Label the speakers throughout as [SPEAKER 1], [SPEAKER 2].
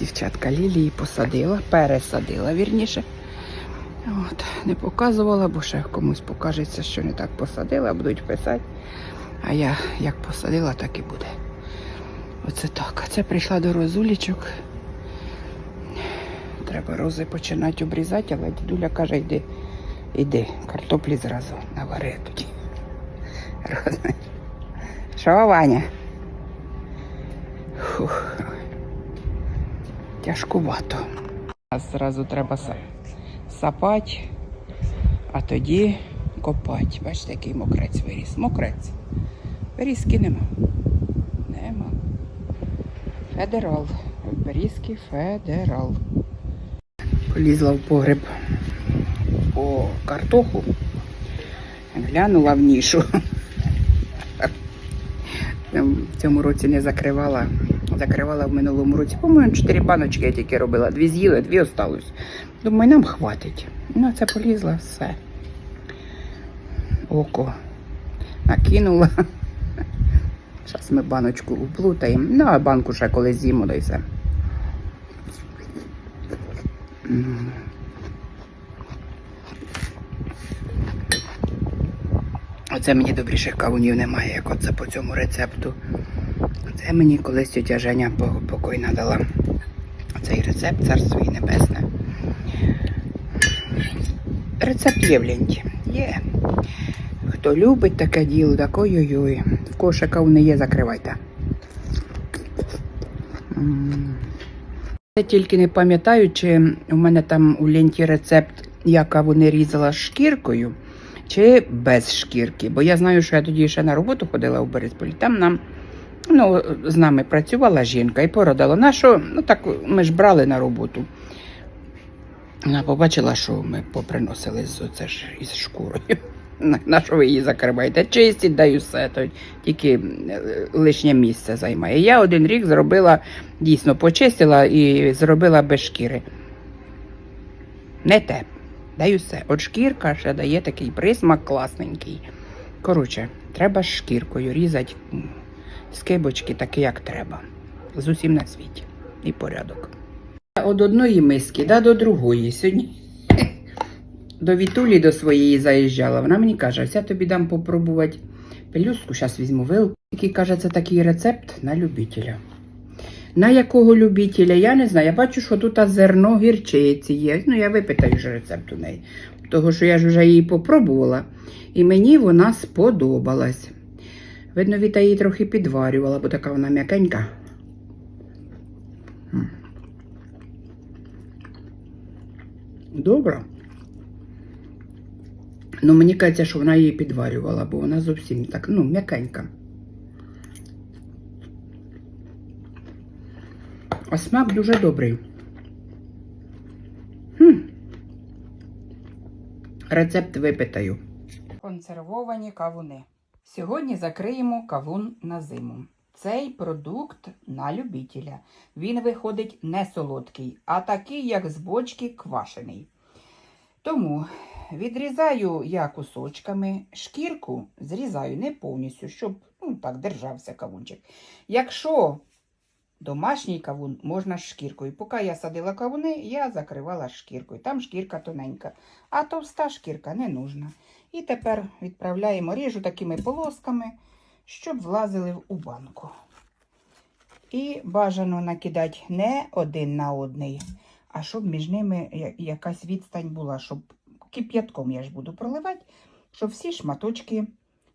[SPEAKER 1] дівчатка, лілії посадила, пересадила вірніше. От, не показувала, бо ще комусь покажеться, що не так посадила, будуть писати. А я як посадила, так і буде. Оце так. Це прийшла до розулічок. Треба рози починати обрізати, але дідуля каже, йди, йди, картоплі зразу навари тоді. Що, Ваня? Фух. Тяжкувато. Зразу треба сапати, а тоді копати. Бачите, який мокрець виріс. Мокрець. Берізки нема. Нема. Федерал. Берізки федерал. Полізла в погреб по картоху. Глянула в нішу. В цьому році не закривала. Закривала в минулому році. По-моєму, чотири баночки я тільки робила. Дві з'їли, дві осталось. Думаю, нам хватить. Ну, це полізла все. Око накинула. Зараз ми баночку уплутаємо. Ну, а банку ще коли з'їмо, да й все. Оце мені добріших кавунів немає, як оце по цьому рецепту. Це мені колись тетя Женя по- покойна дала. Цей рецепт царство і небесне. Рецепт є в ленті. Є. Хто любить таке діло, так ой-ой-ой. В кошика не є, закривайте. Я тільки не пам'ятаю, чи у мене там у ленті рецепт, яка вони різала шкіркою, чи без шкірки. Бо я знаю, що я тоді ще на роботу ходила у Борисполі. Там нам ну, з нами працювала жінка і породила. На ну так ми ж брали на роботу. Вона побачила, що ми поприносили з оце ж із шкурою. На, що ви її закриваєте? Чистіть, даю все, то тільки е, лишнє місце займає. Я один рік зробила, дійсно почистила і зробила без шкіри. Не те. Даю все. От шкірка ще дає такий присмак класненький. Коротше, треба шкіркою різати скибочки такі, як треба. З усім на світі. І порядок. От одної миски да, до другої. Сьогодні до Вітулі до своєї заїжджала. Вона мені каже, я тобі дам попробувати пелюстку, зараз візьму вилку. Який каже, це такий рецепт на любителя. На якого любителя, я не знаю. Я бачу, що тут зерно гірчиці є. Ну, я випитаю вже рецепт у неї. Того, що я ж вже її попробувала, і мені вона сподобалась. Видно, Віта її трохи підварювала, бо така вона м'якенька. Добре. Ну, мені кажеться, що вона її підварювала, бо вона зовсім так, ну, м'якенька. А смак дуже добрий. Хм. Рецепт випитаю. Консервовані кавуни. Сьогодні закриємо кавун на зиму. Цей продукт на любителя. Він виходить не солодкий, а такий, як з бочки, квашений. Тому відрізаю я кусочками, шкірку зрізаю не повністю, щоб ну, так держався кавунчик. Якщо домашній кавун можна шкіркою. Поки я садила кавуни, я закривала шкіркою. Там шкірка тоненька, а товста шкірка не нужна. І тепер відправляємо ріжу такими полосками, щоб влазили у банку. І бажано накидати не один на одний, а щоб між ними якась відстань була, щоб кип'ятком я ж буду проливати, щоб всі шматочки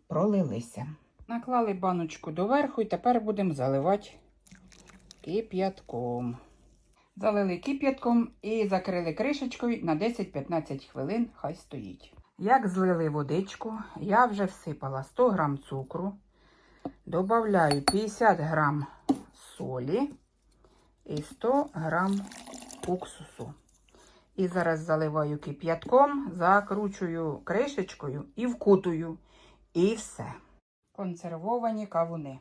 [SPEAKER 1] пролилися. Наклали баночку доверху і тепер будемо заливати кип'ятком. Залили кип'ятком і закрили кришечкою на 10-15 хвилин, хай стоїть. Як злили водичку, я вже всипала 100 грам цукру, додаю 50 грам солі і 100 грам уксусу. І зараз заливаю кип'ятком, закручую кришечкою і вкутую. І все. Консервовані кавуни.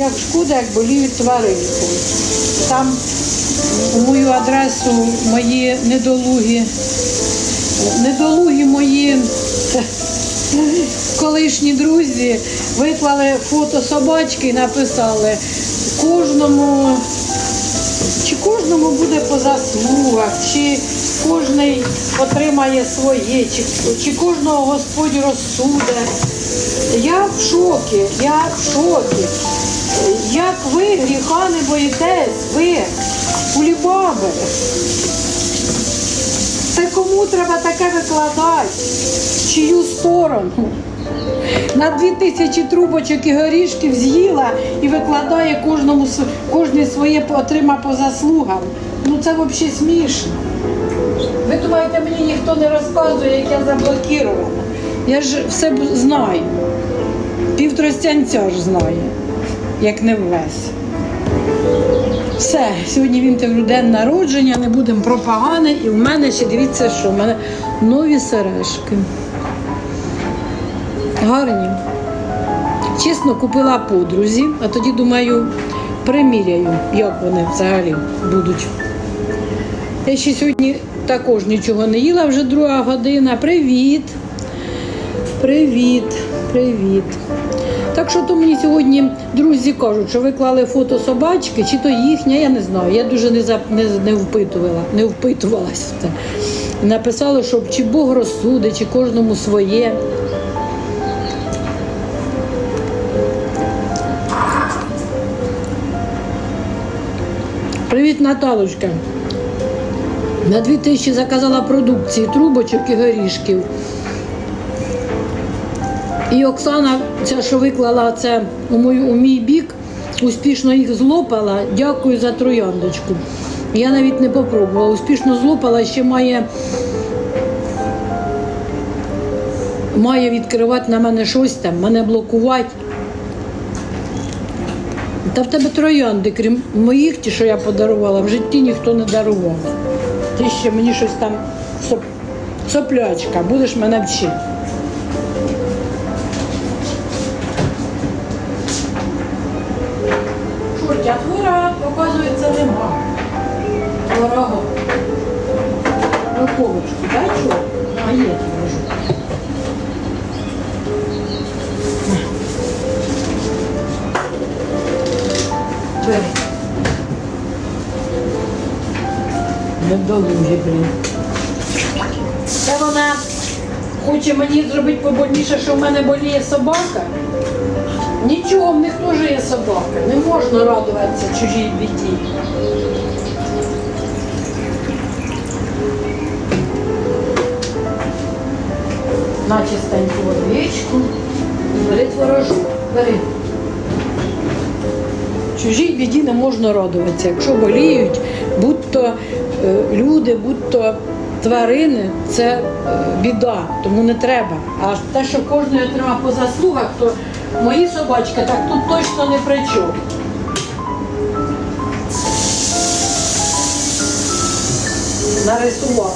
[SPEAKER 2] Як шкода, як боліють тваринку. Там у мою адресу мої недолугі, недолугі мої колишні друзі виклали фото собачки і написали кожному, чи кожному буде по заслугах, чи кожний отримає своє, чи, чи кожного Господь розсуде. Я в шокі, я в шокі. Як ви гріха не боїтесь, ви кулібаби. Це кому треба таке викладати? Чию сторону? На дві тисячі трубочок і горішків з'їла і викладає кожному кожний своє отрима по заслугам. Ну це взагалі смішно. Ви думаєте, мені ніхто не розказує, як я заблокірована? Я ж все знаю. Півтростянця ж знає, як не ввесь. Все, сьогодні він тебе день народження, не будемо про погане. І в мене ще дивіться, що в мене нові сережки. Гарні. Чесно, купила подрузі, а тоді думаю, приміряю, як вони взагалі будуть. Я ще сьогодні також нічого не їла, вже друга година. Привіт. Привіт, привіт. Що то мені сьогодні друзі кажуть, що ви клали фото собачки, чи то їхня, я не знаю. Я дуже не, зап- не, не впитувала, не впитувалась в це. Написали, що чи Бог розсудить, чи кожному своє. Привіт, Наталочка. На 2000 заказала продукції, трубочок і горішків. І Оксана, ця, що виклала це у, мою, у мій бік, успішно їх злопала. Дякую за трояндочку. Я навіть не попробувала. Успішно злопала, ще має, має відкривати на мене щось там, мене блокувати. Та в тебе троянди, крім моїх, ті, що я подарувала, в житті ніхто не дарував. Ти ще мені щось там соп... соплячка, будеш мене вчити. Бери. Недолужі, блін. Це вона хоче мені зробити побольніше, що в мене боліє собака. Нічого, в них теж є собака. Не можна радуватися чужій біді. На чистеньку водичку. Бери творожок. Бери. Чужій біді не можна радуватися. Якщо боліють, будь-то е, люди, будь-то тварини, це е, біда, тому не треба. А те, що кожен отримав по заслугах, то мої собачки так тут точно не при чому. Нарисувала.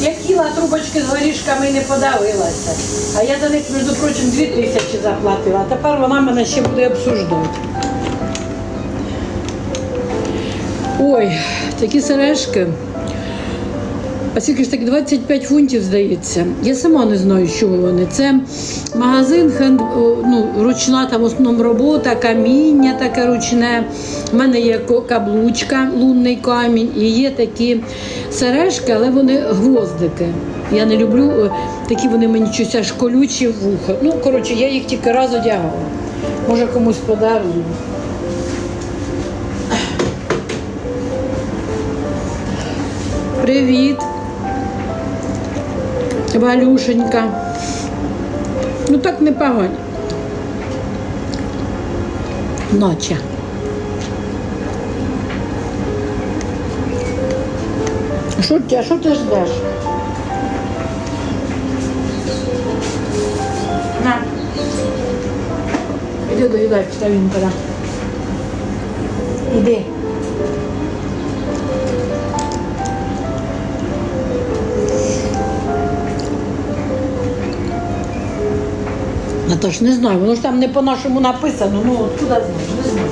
[SPEAKER 2] Я їла трубочки з горішками і не подавилася. А я за них, між прочим, дві тисячі заплатила. А тепер вона мене ще буде обсуждати. Ой, такі сережки. А скільки ж так 25 фунтів, здається. Я сама не знаю, що вони. Це магазин, хенд, ну, ручна там в основному робота, каміння таке ручне. У мене є каблучка, лунний камінь, і є такі сережки, але вони гвоздики. Я не люблю е, такі вони мені щось аж колючі в вухо. Ну, коротше, я їх тільки раз одягала. Може комусь подарую. Привіт. Валюшенька. Ну так не погано. Ночі. Що ти, що ти ждеш? На. Іди доїдай, вставим тоді. Іди. А то ж не знаю, воно ж там не по-нашому написано, ну откуда знаю, не знаю.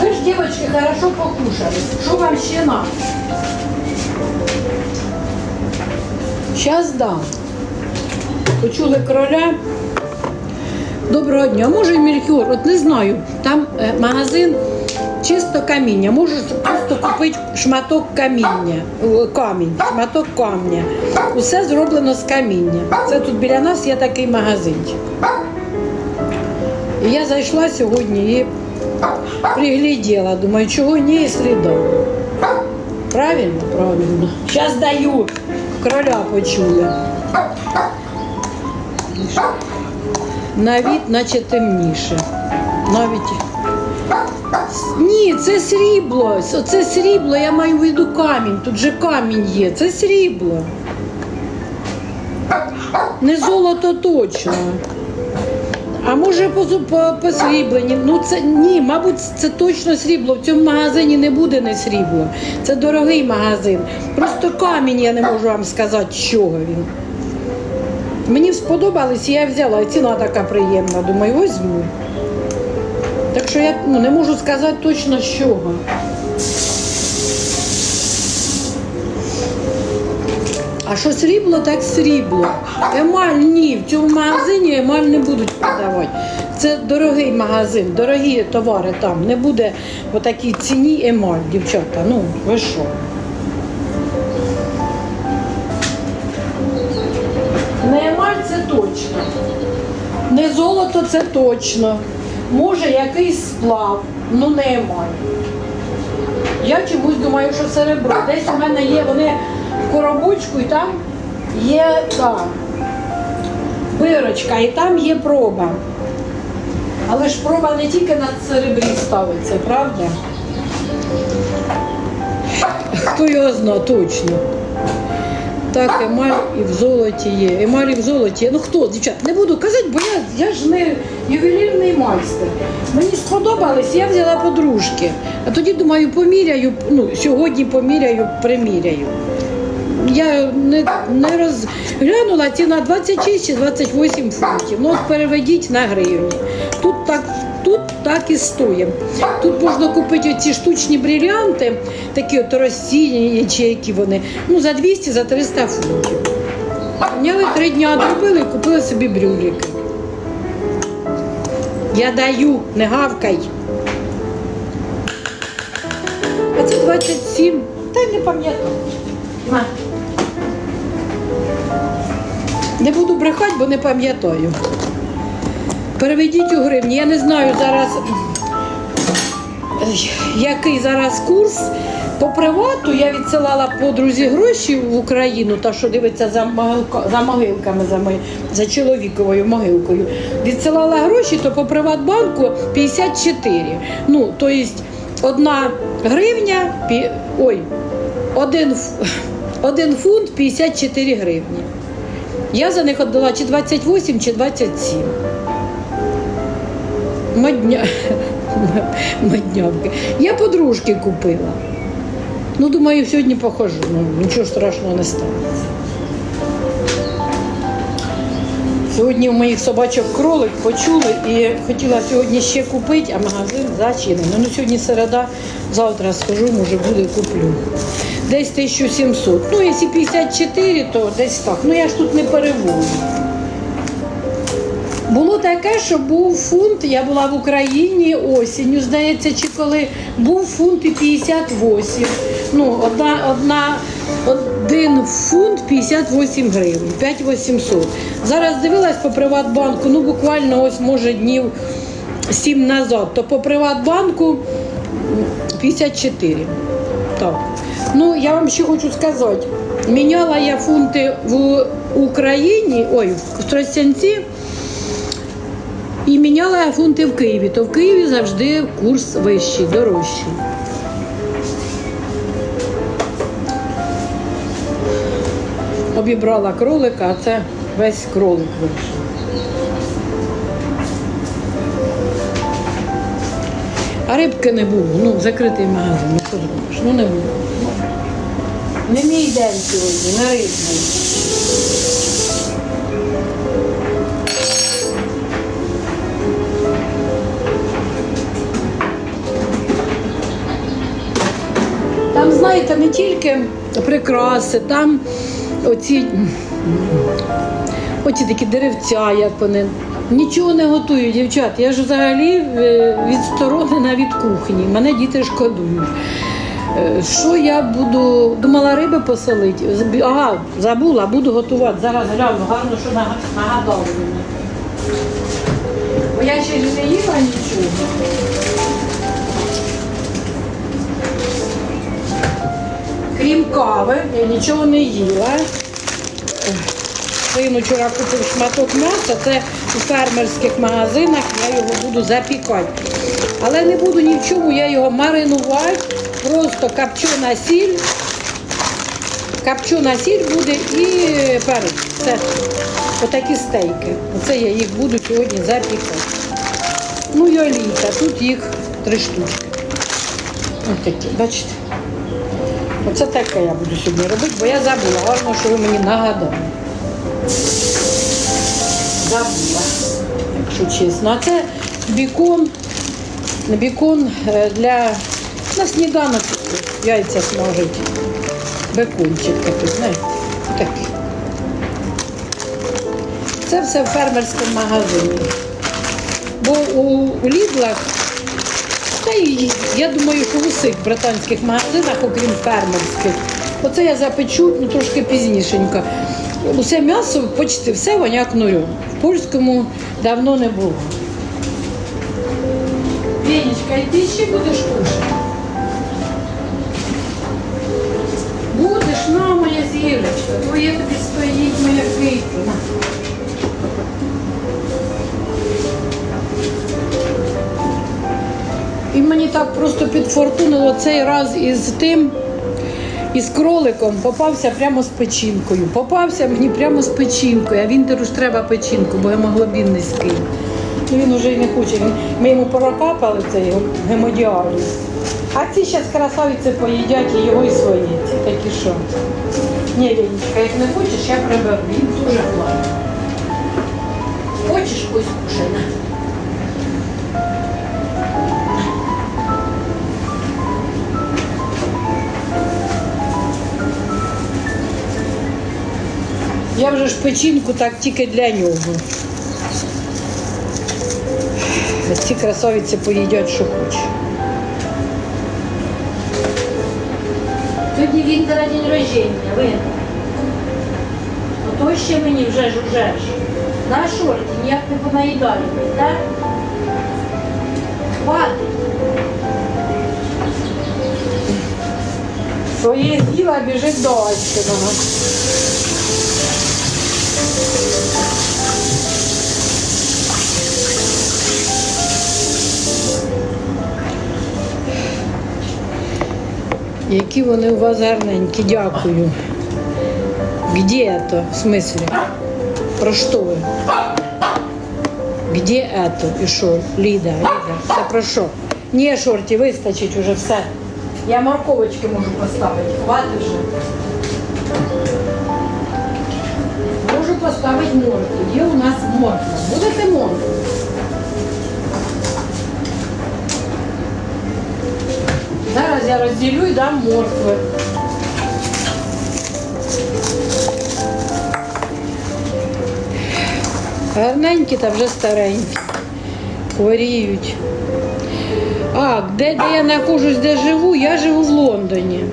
[SPEAKER 2] Ви ж, дівчатки, хорошо покушали. Що вам ще надо? Сейчас дам. почули короля. Доброго дня, може і Мельхіор, от не знаю. Там е, магазин чисто каміння. Можеш просто купити шматок каміння, о, камінь, шматок камня. Усе зроблено з каміння. Це тут біля нас є такий магазинчик. І я зайшла сьогодні і пригляділа. Думаю, чого ні, сліда. Правильно? Правильно. Зараз даю. Короля почули. На від, наче темніше. Навіть. Ні, це срібло. Це срібло, я маю в виду камінь. Тут же камінь є. Це срібло. Не золото точно. А може по, по, посріблені? Ну це ні, мабуть, це точно срібло. В цьому магазині не буде не срібло. Це дорогий магазин. Просто камінь я не можу вам сказати, з чого він. Мені сподобалось, я взяла. Ціна така приємна. Думаю, візьму. Так що я ну, не можу сказати точно з чого. А що срібло, так срібло. Емаль ні, в цьому магазині емаль не будуть продавати. Це дорогий магазин, дорогі товари там. Не буде по такій ціні емаль, дівчата. Ну, ви що? Не емаль це точно. Не золото це точно. Може якийсь сплав, ну не емаль. Я чомусь думаю, що серебро. Десь у мене є вони в коробочку і там є та бирочка, і там є проба. Але ж проба не тільки на серебрі ставиться, правда? Хто його знає точно. Так, емаль і в золоті є. Емаль і в золоті. Ну хто, дівчат, не буду казати, бо я, я ж не ювелірний майстер. Мені сподобалось, я взяла подружки. А тоді думаю, поміряю, ну, сьогодні поміряю, приміряю. Я не, не розглянула ціна 26 чи 28 фунтів. Ну от переведіть на гривні. Тут так, тут так і стоїть. Тут можна купити ці штучні брилянти, такі от розсіяні, чи які вони, ну за 200 за 300 фунтів. Зняли три дні зробили і купили собі брюліки. Я даю, не гавкай. А це 27. Та й не пам'ятаю. Не буду брехати, бо не пам'ятаю. Переведіть у гривні. Я не знаю зараз, який зараз курс. По привату я відсилала подрузі гроші в Україну, та що дивиться за, могилка, за могилками, за, мої- за чоловіковою могилкою. Відсилала гроші, то по Приватбанку 54. Ну, то есть одна гривня, ой, один, один фунт 54 гривні. Я за них віддала чи 28, чи 27. Мадня... Маднявки. Я подружки купила. Ну, думаю, сьогодні похожу. Ну, нічого страшного не станеться. Сьогодні у моїх собачок кролик почули і хотіла сьогодні ще купити, а магазин зачинений. Ну, сьогодні середа, завтра схожу, може буде куплю. Десь 1700. Ну, якщо 54, то десь так. Ну я ж тут не перевожу. Було таке, що був фунт, я була в Україні осінню, здається, чи коли був фунт і 58. Ну, одна, одна, один фунт 58 гривень, 5800. Зараз дивилась по Приватбанку, ну буквально ось може днів 7 назад, то по Приватбанку 54. Так. Ну, я вам ще хочу сказати, міняла я фунти в Україні, ой, в Тростянці. І міняла я фунти в Києві, то в Києві завжди курс вищий, дорожчий. Обібрала кролика, а це весь кролик вийшов. А рибки не було. Ну, закритий магазин, ну що зробиш? Ну не було. Не мій день сьогодні, не рибний. Там, знаєте, не тільки прикраси, там оці Оці такі деревця, як вони. Нічого не готую, дівчат. Я ж взагалі е, відсторонена від кухні. Мене діти шкодують. Е, Що я буду. Думала риби посолити. Ага, забула, буду готувати. Зараз гляну, гарно, що нага- нагадали мені. Бо я ще не їла нічого. Крім кави, я нічого не їла. Син вчора купив шматок м'яса, це у фермерських магазинах, я його буду запікати. Але не буду ні в чому я його маринувати, просто копчена сіль. Копчена сіль буде і перець. Це отакі стейки. Оце я їх буду сьогодні запікати. Ну і олійка, тут їх три штучки. Ось такі, бачите? Оце таке я буду сьогодні робити, бо я забула. Гарно, що ви мені нагадали. Забула, якщо чесно. А це бікон. Бікон е, для на сніданок яйця смажить. Бекончик такий, знаєте, такий. Це все в фермерському магазині. Бо у, Лідлах, та й я думаю, що в усіх британських магазинах, окрім фермерських, оце я запечу ну, трошки пізнішенько. Усе м'ясо, почти все воняк нурем. В польському давно не було. Венечка, і ти ще будеш кушати? Твоє тобі стоїть моя киця. І мені так просто підфортунило цей раз із тим, із кроликом попався прямо з печінкою. Попався мені прямо з печінкою, а Вінтеру ж треба печінку, бо гемоглобін низький. Ну, він вже не хоче. Ми йому прокапали цей гемодіаліз. А ці зараз красавиці поїдять і його і свої. Такі що. Ні, Ленечка, як не хочеш, я приберу. Він дуже плаче. Хочеш ось кушай. Я вже ж печінку так тільки для нього. Ці красавиці поїдять, що хочуть.
[SPEAKER 3] Сьогодні Віктора день рождення, ви. Ото ще мені вже ж уже ж. На шорті ніяк не понаїдали, так? Хватить.
[SPEAKER 2] Своє діло біжить до Альського. Які вони у вас гарненькі, дякую. Где это? В смысле? Про що ви? Где это? І що? Ліда, Ліда, це про що? Ні, шорті, вистачить уже все. Я морковочки можу поставити. Хватить вже. Можу поставити моркву. Є у нас морква. Будете моркву? Зараз я розділю і дам моркви. Гарненькі та вже старенькі. Хворіють. А, де, де я знаходжусь, де живу? Я живу в Лондоні.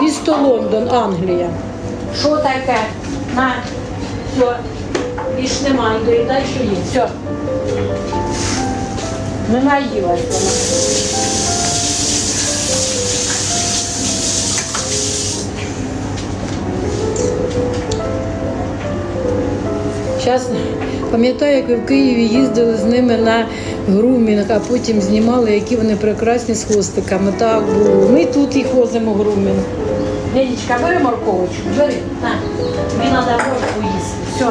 [SPEAKER 2] Місто Лондон, Англія.
[SPEAKER 3] Що таке? На, все. Більш немає, доїдай, що є. Все.
[SPEAKER 2] Не наїлась вона. Зараз пам'ятаю, як ви в Києві їздили з ними на грумінг, а потім знімали, які вони прекрасні з хвостиками. Так було. Ми тут їх возимо грумінг. Ленечка, бери морковочку, бери.
[SPEAKER 3] На, тобі треба морку їсти. Все.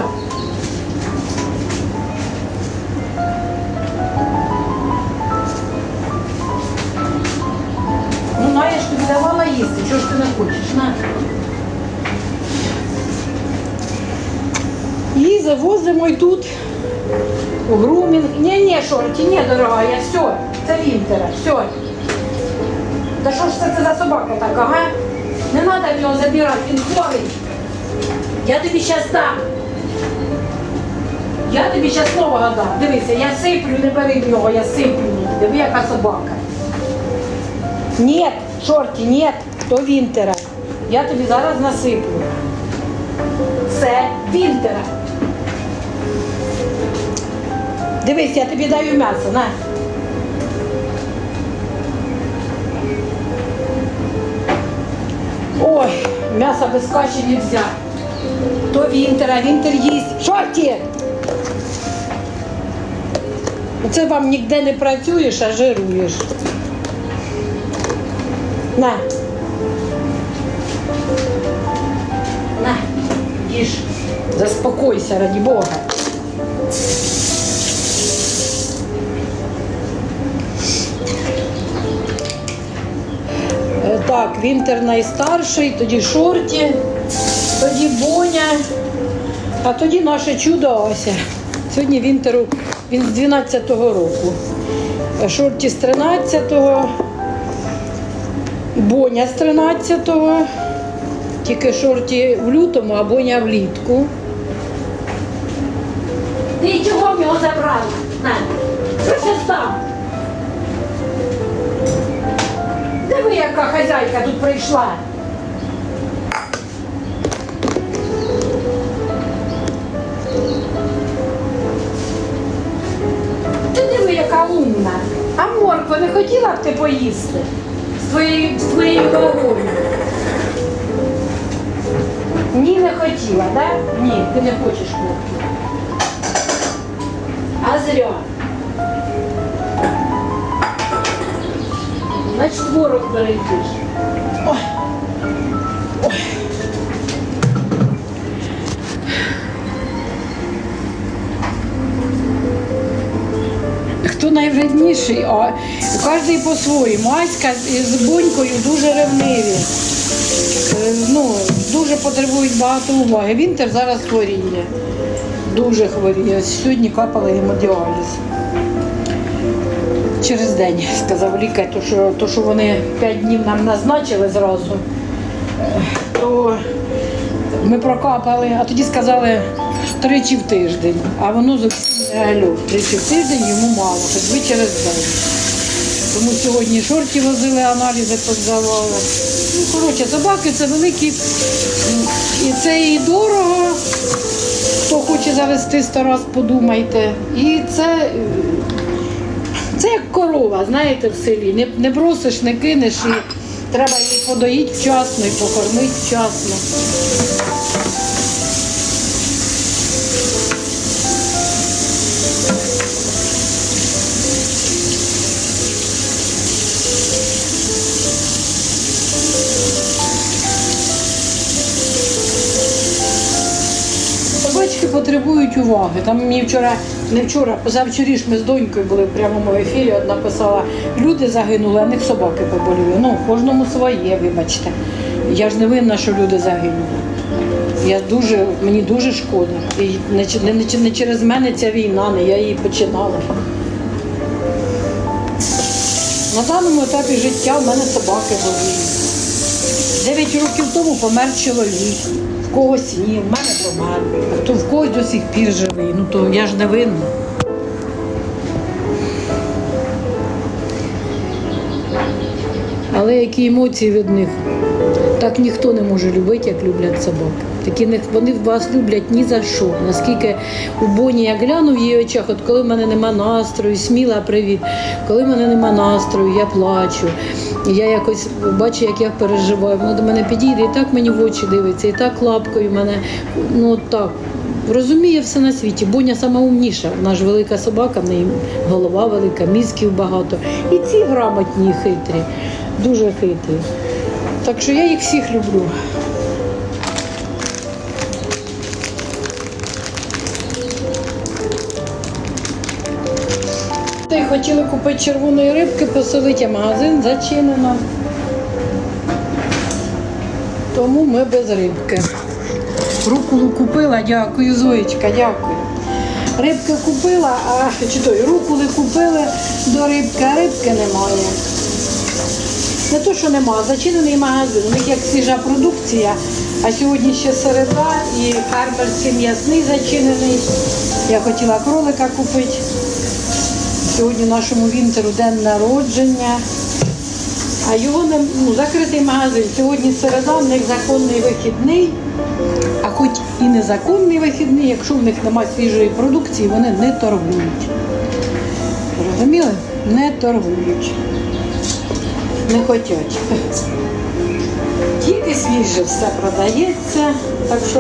[SPEAKER 2] Їсти, чого ж ти не хочеш? На. І завозимо і тут у грумінг. Ні, ні, шорті, ні, все, це Вінтера, все. Та що ж це, за собака така, га? Не треба в нього забирати, він. Я тобі зараз дам. Я тобі зараз нового дам. Дивися, я сиплю, не бери в нього, я сиплю. Диви, яка собака. Ні, шорті, ні, то Вінтера. Я тобі зараз насиплю. Це Вінтера. Дивись, я тобі даю м'ясо, на. Ой, м'ясо без каші не взяти. То Вінтера, Вінтер їсть. Шорті! Це вам ніде не працюєш, а жируєш. На. На, їж. Заспокойся, раді Бога. Е, Так, Вінтер найстарший, тоді Шорті, тоді Боня, а тоді наше чудо Ася. Сьогодні Вінтеру він з 12-го року. Е, Шорті з 13-го, Боня з 13-го, тільки Шорті в лютому, а Боня влітку. Ти чого в нього забрала? На, став? Диви, яка хазяйка тут прийшла. Ти диви, яка умна. А моркву не хотіла б ти поїсти з твоєю, з твоєю вагою? Ні, не хотіла, так? Да? Ні, ти не хочеш моркву. А зря. Значить, творог берегиш. Хто найвредніший, а кожен по-своєму. Аська з бонькою дуже ревниві. Е, Ну, дуже потребують багато уваги. Вінтер зараз хворіє. Дуже хворіє. Сьогодні капали гемодіаліз. Через день, сказав лікар, то що, то, що вони 5 днів нам назначили зразу, е, то ми прокапали, а тоді сказали тричі в тиждень. А воно зовсім не алло. Тричі в тиждень йому мало, хоч би через день. Тому сьогодні шорті возили, аналізи поздавали. Ну, коротше, собаки це великі, і це і дорого. Хто хоче завести сто раз, подумайте. І це це як корова, знаєте, в селі. Не, не бросиш, не кинеш і треба її подоїти вчасно і покормити вчасно. Потребують уваги. Там мені вчора, не вчора, позавчоріш ми з донькою були в прямому ефірі. Одна писала, люди загинули, а них собаки поболіли. Ну, кожному своє, вибачте. Я ж не винна, що люди загинули. Я дуже, мені дуже шкода. І не, не, не через мене ця війна, не я її починала. На даному етапі життя в мене собаки боліють. Дев'ять років тому помер чоловік. Когось ні, в мене помер. А то в когось до сих пір живий. Ну то я ж не винна. Але які емоції від них. Так ніхто не може любити, як люблять собак. Такі не- вони вас люблять ні за що. Наскільки у Боні я гляну в її очах, от коли в мене нема настрою, сміла привіт. Коли в мене нема настрою, я плачу. Я якось бачу, як я переживаю. Вона до мене підійде і так мені в очі дивиться, і так лапкою мене. Ну так. Розуміє все на світі. Боня сама умніша. Вона ж велика собака, в неї голова велика, мізків багато. І ці грамотні, хитрі, дуже хитрі. Так що я їх всіх люблю. Хотіли купити червоної рибки, поселити, а магазин зачинено. Тому ми без рибки. Рукулу купила, дякую, Зоєчка, дякую. Рибки купила, а чи то й рукули купили до рибки, а рибки немає. Не то, що нема, зачинений магазин. У них як свіжа продукція, А сьогодні ще середа і фермерський м'ясний зачинений. Я хотіла кролика купити. Сьогодні нашому вінтеру день народження. А його не ну, закритий магазин. Сьогодні середа, в них законний вихідний. А хоч і незаконний вихідний, якщо в них немає свіжої продукції, вони не торгують. Розуміли? Не торгують. Не хочуть. Тільки свіже все продається. Так що,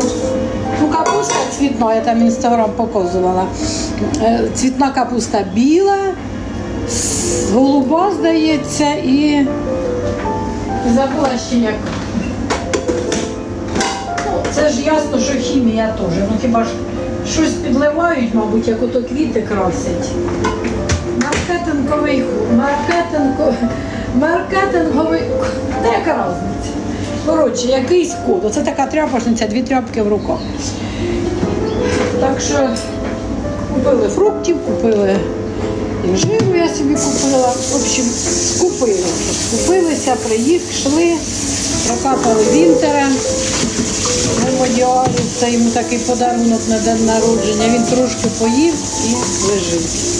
[SPEAKER 2] ну капуста цвітна, я там інстаграм показувала. Е, Цвітна капуста біла, голуба, здається, і забула ще як. Ну, це ж ясно, що хімія теж. Ну хіба ж щось підливають, мабуть, як ото квіти красять. Маркетинговий ху- маркетинго, маркетинговий. Та яка різниця? Коротше, якийсь код. Оце така тряпочниця, дві тряпки в руках. Так що купили фруктів, купили інжиру я собі купила. В общем, скупилися. Скупилися, приїхали, прокапали вінтера. Мемодіалі, це йому такий подарунок на день народження. Він трошки поїв і лежить.